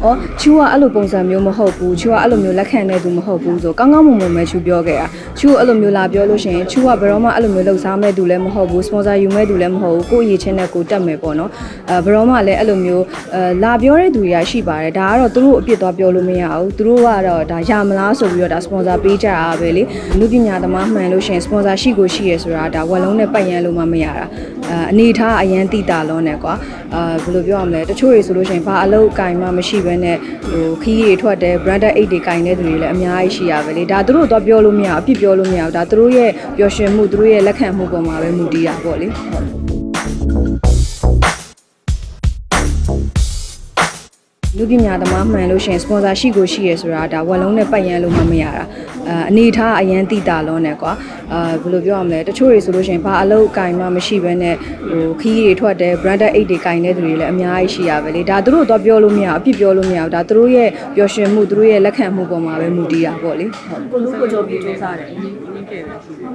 ။အော်ချူကအဲ့လိုပုံစံမျိုးမဟုတ်ဘူး။ချူကအဲ့လိုမျိုးလက်ခံတဲ့သူမဟုတ်ဘူးဆိုကောင်းကောင်းမွန်မွန်ပဲချူပြောခဲ့တာ။ချူကအဲ့လိုမျိုးလာပြောလို့ရှိရင်ချူကဘယ်တော့မှအဲ့လိုမျိုးလှုပ်ရှားမဲ့သူလည်းမဟုတ်ဘူး။ sponsor ယူမဲ့သူလည်းမဟုတ်ဘူး။ကိုယ့်အရေးချင်းနဲ့ကိုယ်တက်မယ်ပေါ့နော်။အဲဘယ်တော့မှလည်းအဲ့လိုမျိုးအဲလာပြောတဲ့သူတွေကရှိပါတယ်။ဒါကတော့သူတို့အပြစ်သွားပြောလို့မရဘူး။သူတို့ကတော့ဒါရမလားဆိုပြီးတော့ဒါ sponsor ပေးကြတာပဲလေ။လူပညာသမားမှန်လို့ရှိရင် sponsor ရှိကိုရှိရဆိုတာဒါဝက်လုံးနဲ့ပတ်ရန်လို့မှမရတာ။အဲအနေထားအရန်တိတာလုံးနဲ့ကွာ။အဲဘယ်လိုပြောရမလဲ။တချို့တွေဆိုလို့ရှိရင်ဘာအလုပ်ကင်မှမရှိဘဲနဲ့ဟိုခီးတွေထွက်တယ် branded 8တွေကင်တဲ့သူတွေလည်းအများကြီးရှိရပဲလေဒါသူတို့တော့ပြောလို့မရဘူးအပြစ်ပြောလို့မရဘူးဒါသူတို့ရဲ့ပျော်ရွှင်မှုသူတို့ရဲ့လက်ခံမှုပေါ်မှာပဲမူတည်တာပေါ့လေ လူပညာသမားမှန်လို့ရှိရင် sponsor ရှိကိုရှိရဆိုတာဒါဝက်လုံးနဲ့ပတ်ရန်လို့မှမရတာအဲအနေထားအရန်တိတာလုံးနဲ့ကွာအဲဘယ်လိုပြောရမလဲတချို့တွေဆိုလို့ရှိရင်ဘာအလုပ်ကင်မှမရှိဘဲနဲ့ဟိုခီးတွေထွက်တယ် branded 8တွေကင်တဲ့သူတွေလည်းအများကြီးရှိရပဲလေဒါသူတို့တော့ပြောလို့မရဘူးအပြစ်ပြောလို့မရဘူးဒါသူတို့ရဲ့ပျော်ရွှင်မှုသူတို့ရဲ့လက်ခံမှုပေါ်မှာပဲမူတည်တာပေါ့လေဟုတ်ကိုလူကိုကြောပြီးစူးစမ်းတယ်အင်းအင်းကဲတယ်ရှိတယ်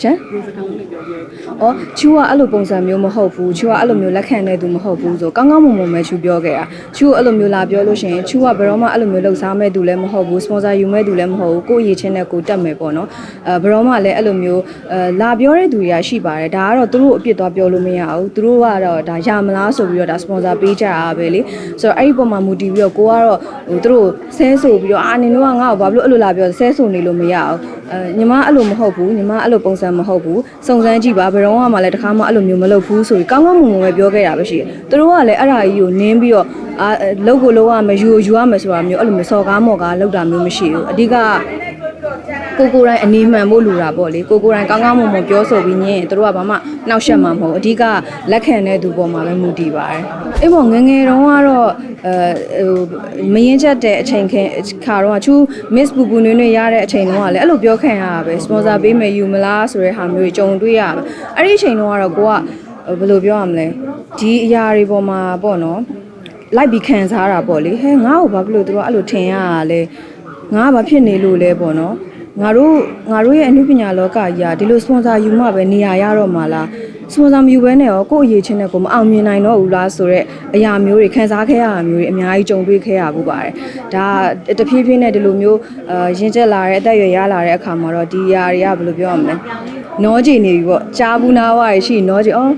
ရှင်ဒီစကားလေးပြောပြ။အော်ချူကအဲ့လိုပုံစံမျိုးမဟုတ်ဘူး။ချူကအဲ့လိုမျိုးလက်ခံတဲ့သူမဟုတ်ဘူးဆိုကောင်းကောင်းမွန်မွန်ပဲချူပြောခဲ့တာ။ချူကအဲ့လိုမျိုးလာပြောလို့ရှိရင်ချူကဘယ်တော့မှအဲ့လိုမျိုးလှုပ်ရှားမဲ့သူလည်းမဟုတ်ဘူး။ sponsor ယူမဲ့သူလည်းမဟုတ်ဘူး။ကိုယ့်အရေးချင်းနဲ့ကိုယ်တက်မယ်ပေါ့နော်။အဲဘယ်တော့မှလည်းအဲ့လိုမျိုးအဲလာပြောတဲ့သူတွေကရှိပါတယ်။ဒါကတော့သူတို့အပြစ်သွားပြောလို့မရဘူး။သူတို့ကတော့ဒါရမလားဆိုပြီးတော့ဒါ sponsor ပေးကြတာပဲလေ။ဆိုတော့အဲ့ဒီပုံမှာမူတည်ပြီးတော့ကိုကတော့ဟိုသူတို့ဆဲဆိုပြီးတော့အာနင်တို့ကငါ့ကိုဘာလို့အဲ့လိုလာပြောဆဲဆိုနေလို့မရအောင်။အဲညီမအဲ့လိုမဟုတ်ဘူးညီမအဲ့လိုပုံစံမဟုတ်ဘူး။စုံစမ်းကြည့်ပါဘယ်တော့မှလည်းတခါမှအဲ့လိုမျိုးမလုပ်ဘူးဆိုပြီးကောင်းကောင်းမွန်မွန်ပဲပြောခဲ့တာပဲရှိတယ်။သူတို့ကလည်းအဲ့ဒါကြီးကိုနင်းပြီးတော့အာလောက်ကိုလောက်ရမယ်ယူယူရမယ်ဆိုတာမျိုးအဲ့လိုမျိုးစော်ကားမော်ကားလောက်တာမျိုးမရှိဘူး။အဓိကကိုကိုယ်တိုင်အနေမှန်ဖို့လိုတာပေါ့လေကိုကိုယ်တိုင်ကောင်းကောင်းမွန်မွန်ပြောဆိုပြီးညင်သူတို့ကဘာမှနှောက်ယှက်မှာမဟုတ်အဓိကလက်ခံတဲ့သူပေါ်မှာပဲမူတည်ပါတယ်အေးပေါ့ငယ်ငယ်တုန်းကတော့အဲဟိုမရင်ချက်တဲ့အချိန်ခင်ခါတော့ချူ miss ပူပူနွေ့နွေ့ရတဲ့အချိန်တုန်းကလည်းအဲ့လိုပြောခံရတာပဲ sponsor ပေးမယ်ယူမလားဆိုတဲ့ဟာမျိုးကြီးကြုံတွေ့ရပါအဲ့ဒီအချိန်တုန်းကတော့ကိုကဘယ်လိုပြောရမလဲဒီအရာတွေပေါ်မှာပေါ့နော် လိုက်ပြီးခံစားတာပေါ့လေဟဲငါ့ကိုဘာဖြစ်လို့သူတို့အဲ့လိုထင်ရတာလဲငါကဘာဖြစ်နေလို့လဲပေါ့နော်ငါတို့ငါတို့ရဲ့အမှုပညာလောကကြီးကဒီလိုစပွန်ဆာယူမှပဲနေရာရတော့မှာလားစပွန်ဆာမယူဘဲနဲ့ရောကိုယ့်အရေးချင်းနဲ့ကိုမအောင်မြင်နိုင်တော့ဘူးလားဆိုတော့အရာမျိုးတွေခံစားခဲ့ရတာမျိုးတွေအများကြီးကြုံတွေ့ခဲ့ရဖို့ပါတယ်ဒါတဖြည်းဖြည်းနဲ့ဒီလိုမျိုးအာရင်ကျက်လာတဲ့အသက်အရွယ်ရလာတဲ့အခါမှာတော့ဒီအရာတွေကဘယ်လိုပြောရမလဲ နောကြည်နေပြီပေါ့ကြားဘူးနာဝါရရှိရင်နောကြည်အော်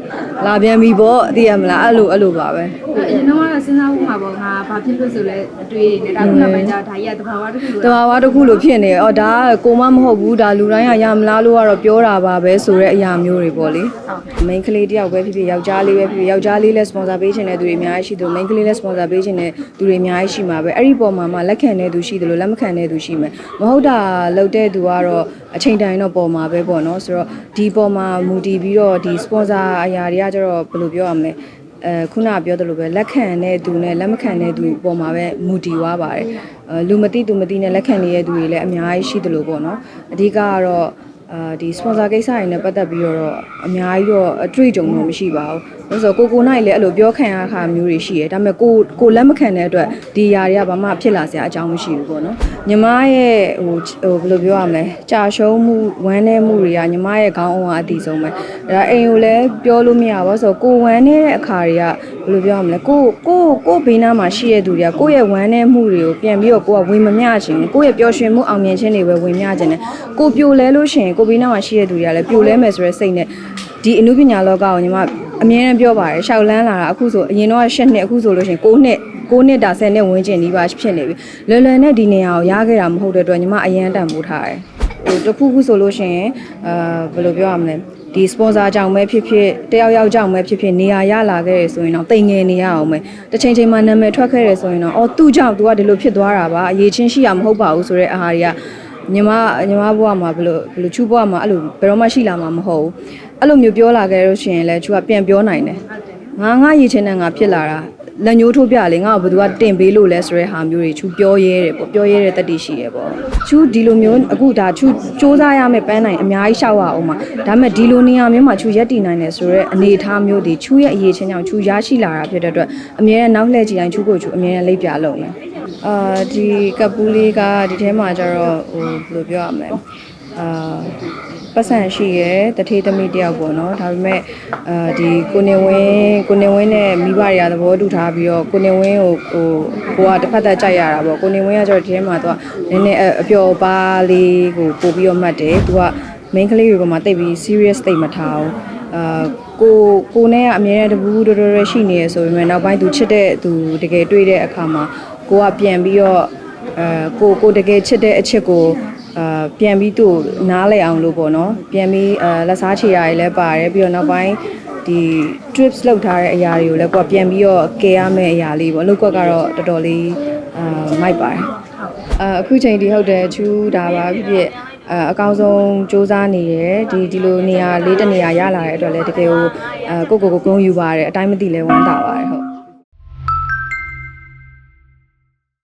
လာပြန်ပြီပေါ့သိရမလားအဲ့လိုအဲ့လိုပါပဲအရင်တော့ကစဉ်းစားဖို့မှာပေါ့ငါဘာဖြစ်လို့ဆိုလဲအတွေးတွေနဲ့ဒါခုနောက်ပိုင်းကျတော့ဒါကြီးကတဘာဝတစ်ခုလိုတဘာဝတစ်ခုလိုဖြစ်နေအော်ဒါကကိုမမဟုတ်ဘူးဒါလူတိုင်းကရမလားလို့ကတော့ပြောတာပါပဲဆိုတဲ့အရာမျိုးတွေပေါ့လေ main ကလေးတယောက်ပဲဖြစ်ဖြစ်ယောက်ျားလေးပဲဖြစ်ဖြစ်ယောက်ျားလေးလည်း sponsor ပေးချင်တဲ့သူတွေအများကြီးရှိတယ် main ကလေးလည်း sponsor ပေးချင်တဲ့သူတွေအများကြီးရှိမှာပဲအဲ့ဒီပုံမှာမှလက်ခံတဲ့သူရှိတယ်လို့လက်မခံတဲ့သူရှိမယ်မဟုတ်တာလုပ်တဲ့သူကတော့အချိန်တိုင်းတော့ပေါ်မှာပဲပေါ့နော်ဆိုတော့ဒီပုံမှာမူတည်ပြီးတော့ဒီ sponsor အရာတွေကကျတော့ဘယ်လိုပြောရမလဲအဲခုနကပြောသလိုပဲလက်ခံတဲ့သူနဲ့လက်မခံတဲ့သူပေါ်မှာပဲမူတည်သွားပါတယ်အဲလူမသိသူမသိနဲ့လက်ခံနေတဲ့သူတွေလည်းအများကြီးရှိတယ်လို့ပေါ့နော်အဓိကကတော့ အာဒီ sponsor ကိစ္စတွေနဲ့ပတ်သက်ပြီးတော့အများကြီးတော့အတွေ့အကြုံတော့မရှိပါဘူး။ဒါဆိုကိုကိုနိုင်လည်းအဲ့လိုပြောခံရခါမျိုးတွေရှိတယ်။ဒါပေမဲ့ကိုကိုလက်မခံတဲ့အတွက်ဒီຢာတွေကဘာမှဖြစ်လာစရာအကြောင်းမရှိဘူးပေါ့နော်။ညီမရဲ့ဟိုဟိုဘယ်လိုပြောရမလဲ။ကြာရှုံးမှုဝမ်းနည်းမှုတွေကညီမရဲ့ခေါင်းအောင်ကအတည်ဆုံးပဲ။ဒါအိမ်ကိုလည်းပြောလို့မရဘူးဆိုတော့ကိုဝမ်းနေတဲ့အခါတွေကဘယ်လိုပြောရမလဲ။ကိုကိုကိုဘေးနားမှာရှိတဲ့သူတွေကကိုယ့်ရဲ့ဝမ်းနည်းမှုတွေကိုပြန်ပြီးတော့ကိုကဝင်မမျှချင်ဘူး။ကိုယ့်ရဲ့ပျော်ရွှင်မှုအောင်မြင်ခြင်းတွေပဲဝင်မျှချင်တယ်။ကိုပြိုလဲလို့ရှိရင်ကိုဘေးနားမှာရှိတဲ့သူတွေကလည်းပြိုလဲမယ်ဆိုတဲ့စိတ်နဲ့ဒီအနုပညာလောကကိုညီမအမြဲတမ်းပြောပါတယ်ရှောက်လန်းလာတာအခုဆိုအရင်တော့၈နှစ်အခုဆိုလို့ရှိရင်9နှစ်9နှစ်တာ10နှစ်ဝန်းကျင်ဒီပါဖြစ်နေပြီလွယ်လွယ်နဲ့ဒီနေရာကိုရခဲ့တာမဟုတ်တဲ့အတွက်ညီမအရန်တန်ဖိုးထားတယ်ဟိုတစ်ခုခုဆိုလို့ရှိရင်အာဘယ်လိုပြောရမလဲဒီ sponsor ကြောင့်ပဲဖြစ်ဖြစ်တယောက်ယောက်ကြောင့်ပဲဖြစ်ဖြစ်နေရာရလာခဲ့တယ်ဆိုရင်တော့တိမ်ငယ်နေရအောင်ပဲတစ်ချိန်ချိန်မှာနာမည်ထွက်ခဲ့တယ်ဆိုရင်တော့အော်သူ့ကြောင့် तू ကဒီလိုဖြစ်သွားတာပါအရေးချင်းရှိရမဟုတ်ပါဘူးဆိုတဲ့အာဟာတွေက ညီမညီမဘဝမှာဘယ်လိုဘယ်လိုချူဘဝမှာအဲ့လိုဘယ်တော့မှရှိလာမှာမဟုတ်ဘူးအဲ့လိုမျိုးပြောလာခဲ့လို့ရှိရင်လည်းချူကပြန်ပြောနိုင်တယ်ငါငါရည်ချင်းနဲ့ငါဖြစ်လာတာလက်ညှိုးထိုးပြလေငါ့ကိုဘယ်သူကတင်ပေးလို့လဲဆိုတဲ့ဟာမျိုးတွေချူပြောရဲတယ်ပေါ့ပြောရဲတဲ့တတိရှိရပေါ့ချူဒီလိုမျိုးအခုဒါချူစ조사ရမယ်ပန်းနိုင်အများကြီးရှောက်ရအောင်ပါဒါပေမဲ့ဒီလိုနေရာမျိုးမှာချူရက်တည်နိုင်တယ်ဆိုတော့အနေအထားမျိုးတွေချူရဲ့အရေးချင်းကြောင့်ချူရရှိလာတာဖြစ်တဲ့အတွက်အမြဲတမ်းနောက်လှည့်ကြည့်တိုင်းချူကိုချူအမြဲတမ်းလိပ်ပြလုံးတယ် အာဒီကပူးလေးကဒီထဲမှာကျတော့ဟိုဘယ်လိုပြောရမလဲအာပပတ်စံရှိရယ်တထေးသမီးတယောက်ပေါ့နော်ဒါပေမဲ့အာဒီကိုနေဝင်းကိုနေဝင်းနဲ့မိဘတွေကသဘောတူထားပြီးတော့ကိုနေဝင်းကိုဟိုကိုကတစ်ဖက်သက်ကြိုက်ရတာပေါ့ကိုနေဝင်းကကျတော့ဒီထဲမှာသူကနည်းနည်းအပျော်ပါလေးကိုပို့ပြီးတော့မှတ်တယ်သူက main ကလေးတွေပေါ်မှာတိတ်ပြီး serious တိတ်မထားဘူးအာကိုကိုနဲ့ကအမြဲတမ်းတပူးတော်တော်ရှိနေရဆိုပေမဲ့နောက်ပိုင်းသူချစ်တဲ့သူတကယ်တွေ့တဲ့အခါမှာ ကိုကပြန်ပြီးတော့အဲကိုကိုတကယ်ချစ်တဲ့အချစ်ကိုအာပြန်ပြီးသူ့ကိုနားလဲအောင်လို့ပေါ့နော်ပြန်ပြီးအဲလက်စားချေရည်လည်းပါတယ်ပြီးတော့နောက်ပိုင်းဒီ trips လောက်ထားတဲ့အရာတွေကိုလည်းကိုကပြန်ပြီးတော့ကယ်ရမယ့်အရာလေးပေါ့အလုပ်ကွက်ကတော့တော်တော်လေးအာမိုက်ပါတယ်အအခုချိန်ဒီဟုတ်တယ်ချူးဒါပါဖြစ်ဖြစ်အအကောင်းဆုံးစူးစမ်းနေရယ်ဒီဒီလိုနေရာလေးတစ်နေရာရလာတဲ့အတွက်လည်းတကယ်ကိုအကိုကိုကိုဂုံယူပါတယ်အတိုင်းမသိလဲဝမ်းသာပါတယ်ဟုတ်